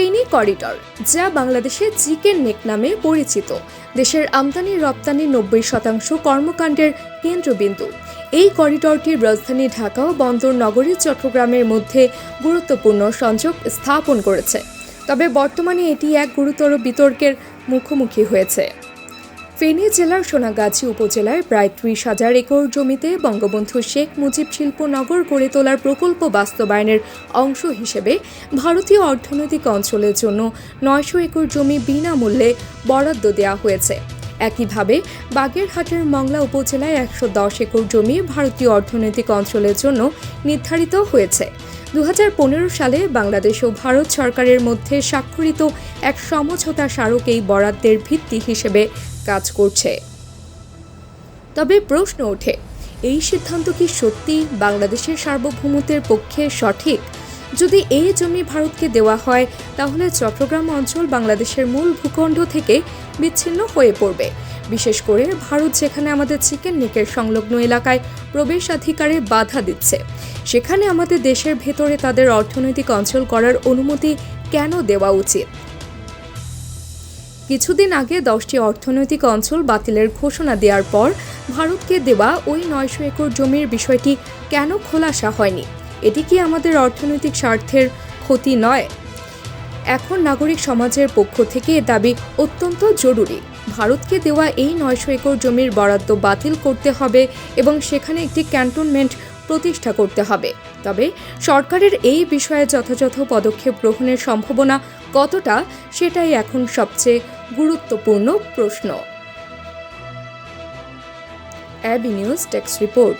Feni corridor, যা বাংলাদেশে chicken neck নামে পরিচিত। দেশের আমদানি রপ্তানি নব্বই শতাংশ কর্মকাণ্ডের কেন্দ্রবিন্দু। এই করিডরটি রাজধানী ঢাকা ও বন্দর নগরী চট্টগ্রামের মধ্যে গুরুত্বপূর্ণ সংযোগ স্থাপন করেছে। তবে বর্তমানে এটি এক গুরুতর বিতর্কের মুখোমুখি হয়েছে। ফেনী জেলার সোনাগাছি উপজেলায় প্রায় ত্রিশ হাজার একর জমিতে বঙ্গবন্ধু শেখ মুজিব শিল্পনগর গড়ে তোলার প্রকল্প বাস্তবায়নের অংশ হিসেবে ভারতীয় অর্থনৈতিক অঞ্চলের জন্য নয়শো একর জমি বিনামূল্যে বরাদ্দ দেওয়া হয়েছে। একইভাবে বাগেরহাটের মংলা উপজেলায় একশো দশ একর জমি ভারতীয় অর্থনৈতিক অঞ্চলের জন্য নির্ধারিত হয়েছে। দুহাজার পনেরো সালে বাংলাদেশ ও ভারত সরকারের মধ্যে স্বাক্ষরিত এক সমঝোতা স্মারক এই বরাদ্দের ভিত্তি হিসেবে কাজ করছে। তবে প্রশ্ন ওঠে, এই সিদ্ধান্ত কি সত্যি বাংলাদেশের সার্বভৌমত্বের পক্ষে সঠিক? যদি এই জমি ভারতকে দেওয়া হয়, তাহলে চট্টগ্রাম অঞ্চল বাংলাদেশের মূল ভূখণ্ড থেকে বিচ্ছিন্ন হয়ে পড়বে। বিশেষ করে ভারত যেখানে আমাদের চিকেন নেকের সংলগ্ন এলাকায় প্রবেশাধিকারে বাধা দিচ্ছে, সেখানে আমাদের দেশের ভেতরে তাদের অর্থনৈতিক অঞ্চল করার অনুমতি কেন দেওয়া উচিত? কিছুদিন আগে দশটি অর্থনৈতিক অঞ্চল বাতিলের ঘোষণা দেওয়ার পর, ভারতকে দেওয়া ওই নয়শো একর জমির বিষয়টি কেন খোলাসা হয়নি? এটি কি আমাদের অর্থনৈতিক স্বার্থের ক্ষতি নয়? এখন নাগরিক সমাজের পক্ষ থেকে এ দাবি অত্যন্ত জরুরি। ভারতকে দেওয়া এই নয়শো একর জমির বরাদ্দ বাতিল করতে হবে এবং সেখানে একটি ক্যান্টনমেন্ট প্রতিষ্ঠা করতে হবে। তবে সরকারের এই বিষয়ে যথাযথ পদক্ষেপ গ্রহণের সম্ভাবনা কতটা, সেটাই এখন সবচেয়ে গুরুত্বপূর্ণ প্রশ্ন। অ্যাবি নিউজ টেক্স রিপোর্ট।